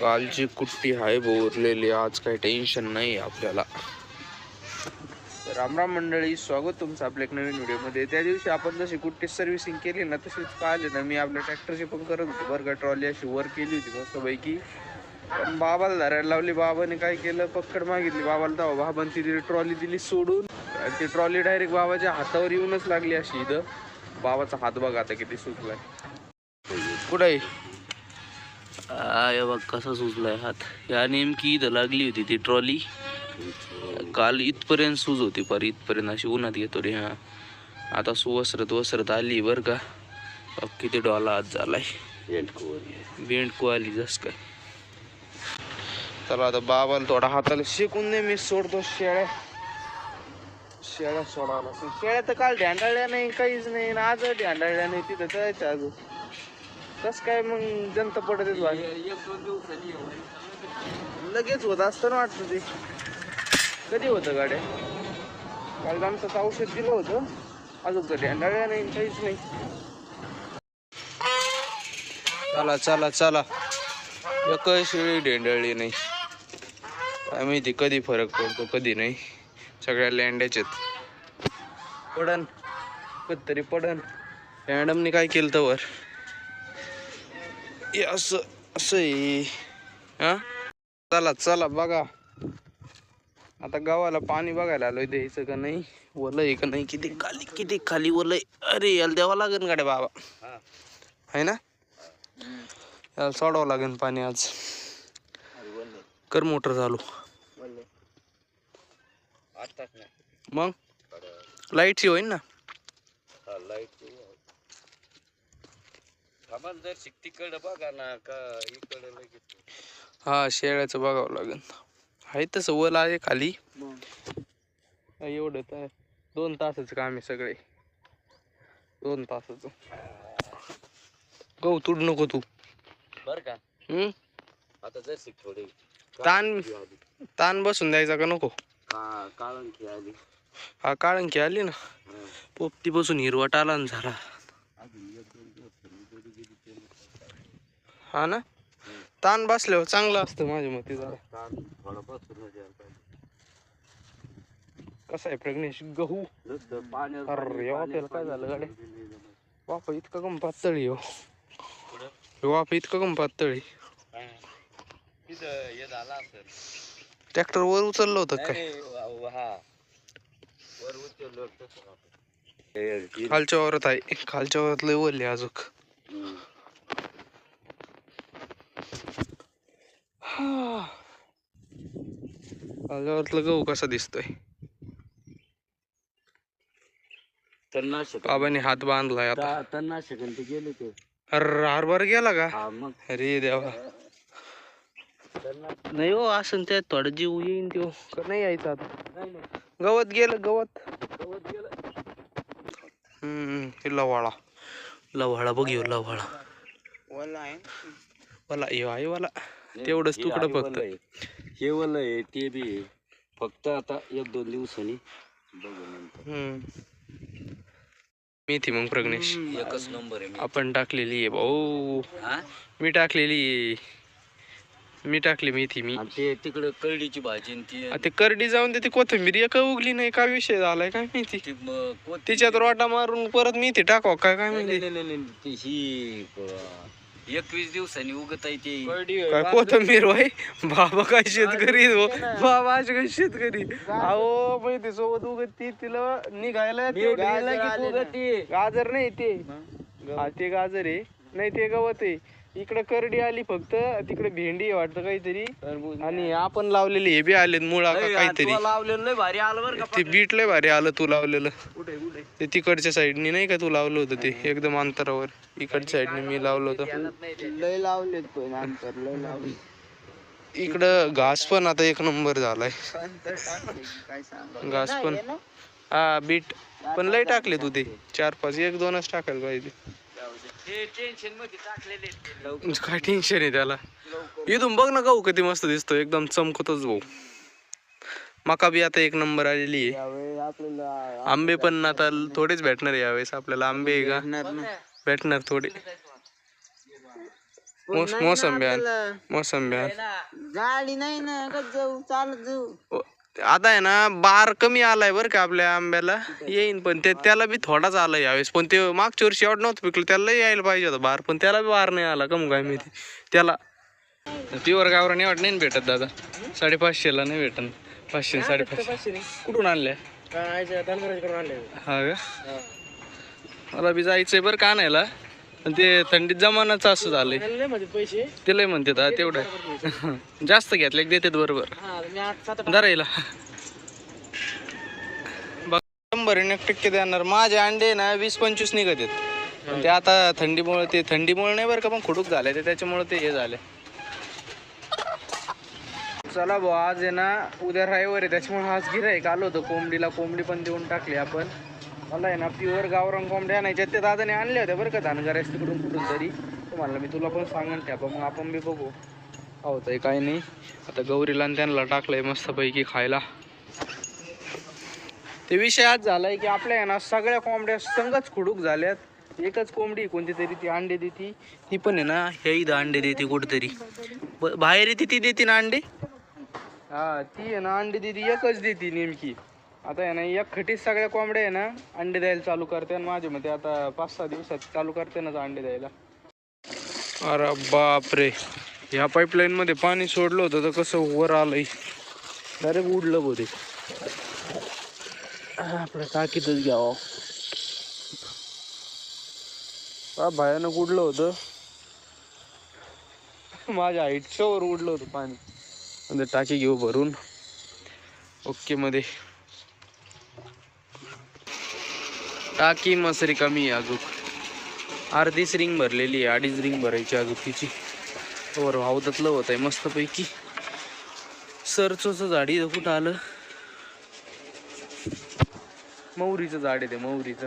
कालची कुट्टी आहे बोरलेली आज काही टेन्शन नाही आपल्याला. राम राम मंडळी स्वागत तुमचं आपल्या एक नवीन व्हिडिओमध्ये. त्या दिवशी आपण जशी कुट्टी सर्व्हिसिंग केली ना तशीच पाहिले ना. मी आपल्या ट्रॅक्टरची पण करत होतो बरं का ट्रॉली अशी वर केली होती मस्तपैकी. पण बाबाला धरायला लावली बाबाने काय केलं? पक्कड मागितली. बाबाला तेव्हा बाबाने ती ट्रॉली दिली सोडून. आणि ती ट्रॉली डायरेक्ट बाबाच्या हातावर येऊनच लागली अशी इथं. बाबाचा हात बघा आता किती सुचलाय कुठं आहे? आय बघ कसा सुचलाय हात. या नेमकी इथं लागली होती ती ट्रॉली. काल इथपर्यंत सूज होती पर इथपर्यंत अशी उन्हात घेतो रे हा. आता सुवसरत वसरत आली बर का. किती डॉला आज झालाय. बेंडको आली जस काय. चला आता बाबाला थोडा हाताला शिकून दे मी सोडतो शेळ्या. शेळ्या सोडावं शेळ्या तर काल ढ्यांडाळल्या नाही काहीच नाही. आज ढ्यांडाळल्या नाही तिथं जायचं अजून. कस काय मग जनता पडत लगेच होत असतं ना वाटतं ते. कधी होतं गाड्या? काल आमचं औषध दिलं होतं. अजून तर ढ्यांडाळल्या नाही काहीच नाही. चला चला चला. एकही शेळी ढेंडळली नाही. काय माहिती कधी फरक पडतो कधी नाही. सगळ्या लेंड्याच आहेत. पडन. कधीतरी पडन. मॅडमने काय केलं तर वर हे असं असं आहे. हा? चला चला बघा. आता गावाला पाणी बघायला आलोय द्यायचं का नाही वलं आहे का नाही किती खाली किती खाली वलय. अरे याला द्यावं लागेल गाड्या बाबा. आहे ना? याला सोडावं लागेल पाणी आज. कर मोटर चालू. मग? लाईटची होईन ना? बघा ना का इकडे लगेच. हा शेळ्याचं बघावं लागेल. आहे तसं वल आहे खाली. हा, एवढंच आहे दोन तासाचं काम आहे सगळे. दोन तासाचं. गहू तुड नको तू. बर का? हम्म? आता जर शिक थोडी ताण ताण बसून द्यायचा का नको? का काळंखी आली. हा काळंकी आली ना. हं. पोपटी बसून हिरवट आला ना झाला अजून एक दोन दिवस थंडी जरी गेली तरी हा ना? ताण बसल्यावर चांगलं असतं माझ्या मते जरा. ताण थोडा बसून पाहिजे कसं आहे प्रग्नेश गहू? नुसतं पाण्यात अरे, यावं त्याला काय झालं गाड्या? बापा इतकं कम पातळी हो. पुढं? इतकं कम पातळी. तिथं हे झाला असेल ट्रॅक्टर वर उचललं होतं काय? नाही, व- हा वर उचललं तसं आपण. खालच्या वावरात आहे. खालच्या वावरात लय वरले अजून. खालच्या वावरातलं गहू कसा दिसतोय. तणनाशक. बाबाने हात बांधलाय आता. ता- तणनाशक आणि ते गेले ते. अरे हरभर गेला का? हा मग. अरे देवा. नाही हो असं त्यात थोडं जीव येईन त्यो. का नाही यायचं आता. नाही नाही. गवत गेलं गवत. गवत गेलं. हम्म हे लवाळा. लवाळा बघ येऊ लवाळा. वाला येऊ आहे वाला. तेवढंच तुकडं फक्त. हे वल आहे ते बी आहे. फक्त आता एक दोन दिवसांनी बघू नंतर. हम्म. मेथी मग प्रग्नेश एकच नंबर आहे आपण टाकलेली आहे. भाऊ हा? मी टाकलेली आहे. मी टाकली मेथी मी. आणि ते तिकडे कळडीची भाजी आणि ती आ, ते करडी जाऊन दे ती कोथिंबीर एका उगली नाही काय विषय झालाय काय माहिती? ती म- कोथिंबीर- तिच्यात रोटा मारून परत मेथी टाकाव काय काय नाही, माहिती? नाही, नाही, नाही, ती ही एकवीस दिवसांनी उगत आहे ती. काय कोथिंबीर वाय बाबा काय शेतकरी हो. बाबा असे काय शेतकरी? अहो माहिती सोबत उगत ती तिला निघायला उगती. गाजर नाही ते. हा ते गाजर आहे. नाही ते गवत आहे. इकडे करडी आली फक्त तिकडे भेंडी आहे वाटतं काहीतरी. आणि आपण लावलेली हे बी आले मुळा का काहीतरी. लावलेलं लय भारी आलं बरं का ते बीट लय भारी आलं तू लावलेलं. कुठे कुठे? ते तिकडच्या साईडनी नाही का तू लावलं होतं ते एकदम अंतरावर. इकडच्या साईडने मी लावलं होतं. लय अंतर लावले इकडं घास पण आता एक नंबर झालाय. घास पण. हा बीट. पण लय टाकले तू ते. चार पाच एक दोनच टाकायला पाहिजे. हे टेन्शनमध्ये टाकलेले काय टेन्शन आहे त्याला? इथून बघ ना गहू किती मस्त दिसतो एकदम चमकतोच भाऊ. मका बी आता एक नंबर आलेली आहे. आंबे पण आता थोडेच भेटणार आहे यावेळेस आपल्याला आंबे आहे का? भेटणार थोडे. मोस मोसंबी आण मोसंबी आण. गाडी नाही ना जाऊ चालत जाऊ. आता आहे ना बार कमी आलाय बरं का आपल्या आंब्याला. येईन पण ते त्याला बी थोडाच आला यावेळेस. पण ते मागच्या वर्षी एवढं नव्हतं पिकलं त्याला यायला पाहिजे होता बार. पण त्याला बी बार नाही आला कम काय माहिती. त्याला प्युअर गावरा नाही वाट नाही भेटत दादा. साडेपाचशेला नाही भेटत. पाचशे साडेपाचशे. कुठून आणल्या. हा का? मला बी जायचंय बरं का आणायला. ते थंडीत जमानाचं असं झालंय. ते लय म्हणतात हा, तेवढं. जास्त घेतले देतात बरोबर. धरायला बघ शंभर एक टक्के देणार. माझे अंडे ना वीस पंचवीस निघत आहेत. ते आता थंडीमुळे ते थंडीमुळे नाही बरं का पण खुडूक झाले ते त्याच्यामुळे ते हे झाले. चला भाऊ आज आहे ना उद्या रविवार आहे त्याच्यामुळे आज गिराईक आलो होतं. कोंबडीला कोंबडी पण देऊन टाकली आपण. मला आहे ना प्युअर गावरान कोंबड्या आणायच्या ते दादाने आणल्या होत्या बरं का धानगाऱ्यास तिकडून कुठून तरी. तुम्हाला मी तुला पण सांगून त्या मग आपण बी बघू. हो ताई काय नाही. आता गौरीला आणि त्यांना टाकलंय मस्तपैकी खायला. ते विषय आज झालाय की आपल्या आहे ना सगळ्या कोंबड्या संगच खुडूक झाल्यात. एकच कोंबडी कोणती तरी ती अंडे देती. ती पण आहे ना हे इथं अंडे देते कुठेतरी. बाहेर येते ती देते ना अंडे? हा ती आहे ना अंडे देते एकच देते नेमकी. आता आहे ना एक खटीत सगळ्या कोंबड्या आहे ना अंडे द्यायला चालू करते आणि माझ्या मते आता पाच सहा दिवसात चालू करते ना अंडे द्यायला. अरे बापरे. ह्या पाईपलाईन मध्ये पाणी सोडलं होतं तर कसं वर आलंय. डायरेक्ट उडलं बोते आपलं टाकीतच घ्यावं. भयानक उडलं होतं. माझ्या हाईटच्या वर उडलं होतं पाणी. म्हणजे टाकी घेऊ भरून. ओके मध्ये. टाकी मसरी कमी आहे अजून. अर्धीच रिंग भरलेली आहे अडीच रिंग भरायची अजून तिची. वर वावदातलं होत आहे मस्तपैकी. सरचोचं झाड कुठं आलं? मौरीचं झाड आहे ते मौरीचं.